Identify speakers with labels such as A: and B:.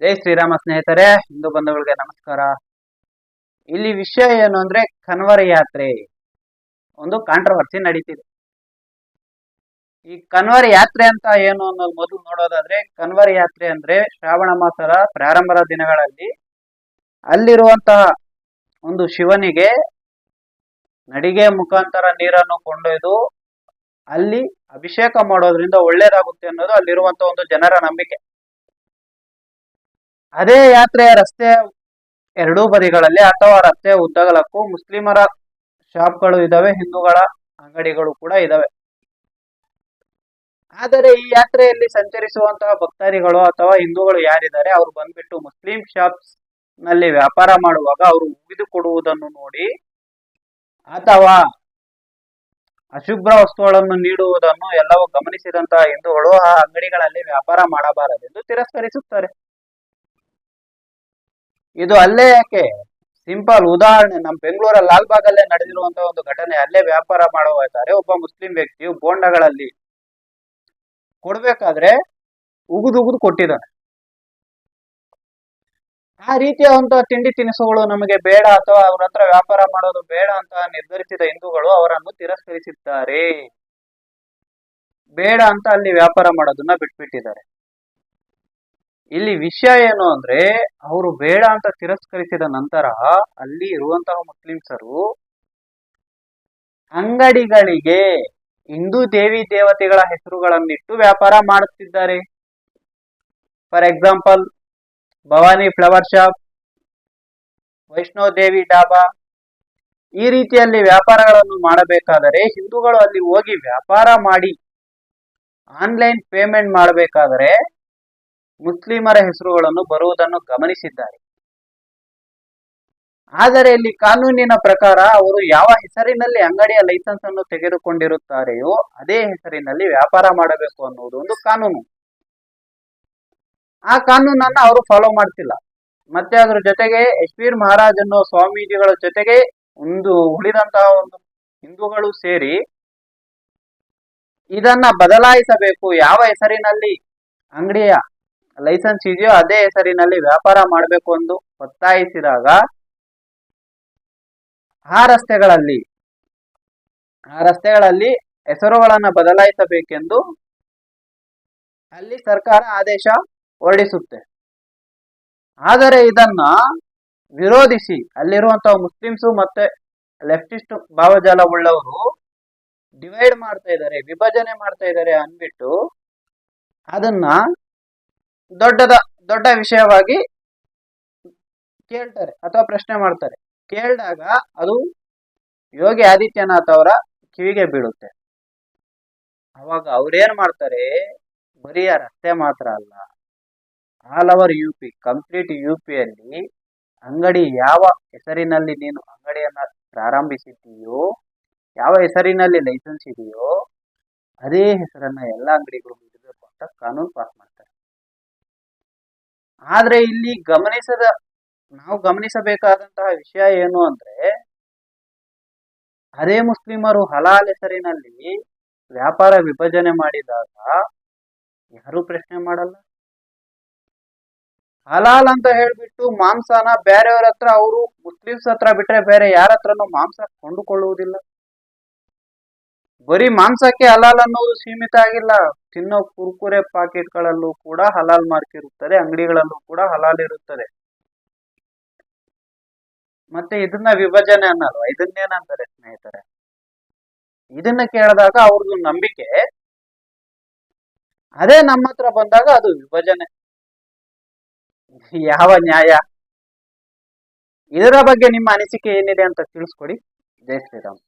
A: ಜೈ ಶ್ರೀರಾಮ ಸ್ನೇಹಿತರೆ, ಹಿಂದೂ ಬಂಧುಗಳಿಗೆ ನಮಸ್ಕಾರ. ಇಲ್ಲಿ ವಿಷಯ ಏನು ಅಂದ್ರೆ ಕನ್ವರ ಯಾತ್ರೆ. ಒಂದು ಕಾಂಟ್ರವರ್ಸಿ ನಡೀತಿದೆ. ಈ ಕನ್ವರ ಯಾತ್ರೆ ಅಂತ ಏನು ಅನ್ನೋದು ಮೊದಲು ನೋಡೋದಾದ್ರೆ ಕನ್ವರ ಯಾತ್ರೆ ಅಂದ್ರೆ ಶ್ರಾವಣ ಮಾಸದ ಪ್ರಾರಂಭದ ದಿನಗಳಲ್ಲಿ ಅಲ್ಲಿರುವಂತಹ ಒಂದು ಶಿವನಿಗೆ ನಡಿಗೆ ಮುಖಾಂತರ ನೀರನ್ನು ಕೊಂಡೊಯ್ದು ಅಲ್ಲಿ ಅಭಿಷೇಕ ಮಾಡೋದ್ರಿಂದ ಒಳ್ಳೇದಾಗುತ್ತೆ ಅನ್ನೋದು ಅಲ್ಲಿರುವಂತ ಒಂದು ಜನರ ನಂಬಿಕೆ. ಅದೇ ಯಾತ್ರೆಯ ರಸ್ತೆ ಎರಡೂ ಬದಿಗಳಲ್ಲಿ ಅಥವಾ ರಸ್ತೆ ಉದ್ದಗಲಕ್ಕೂ ಮುಸ್ಲಿಮರ ಶಾಪ್ಗಳು ಇದಾವೆ, ಹಿಂದೂಗಳ ಅಂಗಡಿಗಳು ಕೂಡ ಇದಾವೆ. ಆದರೆ ಈ ಯಾತ್ರೆಯಲ್ಲಿ ಸಂಚರಿಸುವಂತಹ ಭಕ್ತಾದಿಗಳು ಅಥವಾ ಹಿಂದೂಗಳು ಯಾರಿದ್ದಾರೆ, ಅವರು ಬಂದ್ಬಿಟ್ಟು ಮುಸ್ಲಿಂ ಶಾಪ್ಸ್ನಲ್ಲಿ ವ್ಯಾಪಾರ ಮಾಡುವಾಗ ಅವರು ಉಗಿದುಕೊಡುವುದನ್ನು ನೋಡಿ, ಅಥವಾ ಅಶುಭ್ರ ವಸ್ತುಗಳನ್ನು ನೀಡುವುದನ್ನು ಎಲ್ಲವೂ ಗಮನಿಸಿದಂತಹ ಹಿಂದೂಗಳು ಆ ಅಂಗಡಿಗಳಲ್ಲಿ ವ್ಯಾಪಾರ ಮಾಡಬಾರದೆಂದು ತಿರಸ್ಕರಿಸುತ್ತಾರೆ. ಇದು ಅಲ್ಲೇ ಯಾಕೆ? ಸಿಂಪಲ್ ಉದಾಹರಣೆ ನಮ್ಮ ಬೆಂಗಳೂರ ಲಾಲ್ಬಾಗ್ ಅಲ್ಲೇ ನಡೆದಿರುವಂತಹ ಒಂದು ಘಟನೆ, ಅಲ್ಲೇ ವ್ಯಾಪಾರ ಮಾಡುವಾಯ್ತಾರೆ ಒಬ್ಬ ಮುಸ್ಲಿಂ ವ್ಯಕ್ತಿಯು ಬೋಂಡಗಳಲ್ಲಿ ಕೊಡ್ಬೇಕಾದ್ರೆ ಉಗುದು ಉಗುದು ಕೊಟ್ಟಿದ್ದಾನೆ. ಆ ರೀತಿಯಾದಂತಹ ತಿಂಡಿ ತಿನಿಸುಗಳು ನಮಗೆ ಬೇಡ ಅಥವಾ ಅವ್ರ ಹತ್ರ ವ್ಯಾಪಾರ ಮಾಡೋದು ಬೇಡ ಅಂತ ನಿರ್ಧರಿಸಿದ ಹಿಂದೂಗಳು ಅವರನ್ನು ತಿರಸ್ಕರಿಸಿದ್ದಾರೆ. ಬೇಡ ಅಂತ ಅಲ್ಲಿ ವ್ಯಾಪಾರ ಮಾಡೋದನ್ನ ಬಿಟ್ಬಿಟ್ಟಿದ್ದಾರೆ. ಇಲ್ಲಿ ವಿಷಯ ಏನು ಅಂದ್ರೆ, ಅವರು ಬೇಡ ಅಂತ ತಿರಸ್ಕರಿಸಿದ ನಂತರ ಅಲ್ಲಿ ಇರುವಂತಹ ಮುಸ್ಲಿಮ್ಸರು ಅಂಗಡಿಗಳಿಗೆ ಹಿಂದೂ ದೇವಿ ದೇವತೆಗಳ ಹೆಸರುಗಳನ್ನಿಟ್ಟು ವ್ಯಾಪಾರ ಮಾಡುತ್ತಿದ್ದಾರೆ. For example Bhavani flower shop Vaishno Devi dhaba, ಈ ರೀತಿಯಲ್ಲಿ ವ್ಯಾಪಾರಗಳನ್ನು ಮಾಡಬೇಕಾದರೆ ಹಿಂದೂಗಳು ಅಲ್ಲಿ ಹೋಗಿ ವ್ಯಾಪಾರ ಮಾಡಿ ಆನ್ಲೈನ್ ಪೇಮೆಂಟ್ ಮಾಡಬೇಕಾದರೆ ಮುಸ್ಲಿಮರ ಹೆಸರುಗಳನ್ನು ಬರುವುದನ್ನು ಗಮನಿಸಿದ್ದಾರೆ. ಆದರೆ ಇಲ್ಲಿ ಕಾನೂನಿನ ಪ್ರಕಾರ ಅವರು ಯಾವ ಹೆಸರಿನಲ್ಲಿ ಅಂಗಡಿಯ ಲೈಸೆನ್ಸ್ ಅನ್ನು ತೆಗೆದುಕೊಂಡಿರುತ್ತಾರೆಯೋ ಅದೇ ಹೆಸರಿನಲ್ಲಿ ವ್ಯಾಪಾರ ಮಾಡಬೇಕು ಅನ್ನುವುದು ಒಂದು ಕಾನೂನು. ಆ ಕಾನೂನನ್ನ ಅವರು ಫಾಲೋ ಮಾಡ್ತಿಲ್ಲ. ಮತ್ತೆ ಅದರ ಜೊತೆಗೆ ಯಶ್ವೀರ್ ಮಹಾರಾಜ್ ಅನ್ನೋ ಸ್ವಾಮೀಜಿಗಳ ಜೊತೆಗೆ ಒಂದು ಉಳಿದಂತಹ ಒಂದು ಹಿಂದೂಗಳು ಸೇರಿ ಇದನ್ನ ಬದಲಾಯಿಸಬೇಕು. ಯಾವ ಹೆಸರಿನಲ್ಲಿ ಅಂಗಡಿಯ ಲೈಸೆನ್ಸ್ ಇದೆಯೋ ಅದೇ ಹೆಸರಿನಲ್ಲಿ ವ್ಯಾಪಾರ ಮಾಡಬೇಕು ಎಂದು ಒತ್ತಾಯಿಸಿದಾಗ, ಆ ರಸ್ತೆಗಳಲ್ಲಿ ಆ ರಸ್ತೆಗಳಲ್ಲಿ ಹೆಸರುಗಳನ್ನು ಬದಲಾಯಿಸಬೇಕೆಂದು ಅಲ್ಲಿ ಸರ್ಕಾರ ಆದೇಶ ಹೊರಡಿಸುತ್ತೆ. ಆದರೆ ಇದನ್ನ ವಿರೋಧಿಸಿ, ಅಲ್ಲಿರುವಂತಹ ಮುಸ್ಲಿಮ್ಸು ಮತ್ತೆ ಲೆಫ್ಟಿಸ್ಟ್ ಭಾವಜಾಲ ಉಳ್ಳವರು ಡಿವೈಡ್ ಮಾಡ್ತಾ ಇದ್ದಾರೆ, ವಿಭಜನೆ ಮಾಡ್ತಾ ಇದ್ದಾರೆ ಅಂದ್ಬಿಟ್ಟು ಅದನ್ನ ದೊಡ್ಡದ, ದೊಡ್ಡ ವಿಷಯವಾಗಿ ಕೇಳ್ತಾರೆ ಅಥವಾ ಪ್ರಶ್ನೆ ಮಾಡ್ತಾರೆ. ಕೇಳಿದಾಗ ಅದು ಯೋಗಿ ಆದಿತ್ಯನಾಥ್ ಅವರ ಕಿವಿಗೆ ಬೀಳುತ್ತೆ. ಅವಾಗ ಅವ್ರೇನ್ ಮಾಡ್ತಾರೆ? ಬರೀ ರಸ್ತೆ ಮಾತ್ರ ಅಲ್ಲ, all over U P complete U ಪಿಯಲ್ಲಿ ಅಂಗಡಿ ಯಾವ ಹೆಸರಿನಲ್ಲಿ ನೀನು ಅಂಗಡಿಯನ್ನ ಪ್ರಾರಂಭಿಸಿದ್ದೀಯೋ, ಯಾವ ಹೆಸರಿನಲ್ಲಿ ಲೈಸೆನ್ಸ್ ಇದೆಯೋ, ಅದೇ ಹೆಸರನ್ನ ಎಲ್ಲ ಅಂಗಡಿಗಳು ಬಿಡಬೇಕು ಅಂತ ಕಾನೂನು ಪಾಸ್ ಮಾಡ್ತಾರೆ. ಆದ್ರೆ ಇಲ್ಲಿ ಗಮನಿಸದ, ನಾವು ಗಮನಿಸಬೇಕಾದಂತಹ ವಿಷಯ ಏನು ಅಂದ್ರೆ ಅದೇ ಮುಸ್ಲಿಮರು ಹಲಾಲ್ ಹೆಸರಿನಲ್ಲಿ ವ್ಯಾಪಾರ ವಿಭಜನೆ ಮಾಡಿದಾಗ ಯಾರು ಪ್ರಶ್ನೆ ಮಾಡಲ್ಲ. ಹಲಾಲ್ ಅಂತ ಹೇಳ್ಬಿಟ್ಟು ಮಾಂಸನ ಬೇರೆಯವ್ರ ಹತ್ರ ಅವರು ಮುಸ್ಲಿಮ್ಸ್ ಹತ್ರ ಬಿಟ್ರೆ ಬೇರೆ ಯಾರ ಹತ್ರನೂ ಮಾಂಸ ಕೊಂಡುಕೊಳ್ಳುವುದಿಲ್ಲ. ಬರೀ ಮಾಂಸಕ್ಕೆ ಹಲಾಲ್ ಅನ್ನೋದು ಸೀಮಿತ ಆಗಿಲ್ಲ. ತಿನ್ನೋ ಕುರ್ಕುರೆ ಪಾಕೆಟ್ಗಳಲ್ಲೂ ಕೂಡ ಹಲಾಲ್ ಮಾರ್ಕ್ ಇರುತ್ತದೆ, ಅಂಗಡಿಗಳಲ್ಲೂ ಕೂಡ ಹಲಾಲ್ ಇರುತ್ತದೆ. ಮತ್ತೆ ಇದನ್ನ ವಿಭಜನೆ ಅನ್ನಲ್ವಾ? ಇದನ್ನೇನಂತಾರೆ ಸ್ನೇಹಿತರೆ? ಇದನ್ನ ಕೇಳಿದಾಗ ಅವ್ರದ್ದು ನಂಬಿಕೆ, ಅದೇ ನಮ್ಮ ಹತ್ರ ಬಂದಾಗ ಅದು ವಿಭಜನೆ. ಯಾವ ನ್ಯಾಯ? ಇದರ ಬಗ್ಗೆ ನಿಮ್ಮ ಅನಿಸಿಕೆ ಏನಿದೆ ಅಂತ ತಿಳಿಸ್ಕೊಡಿ. ಜೈ ಶ್ರೀರಾಮ್.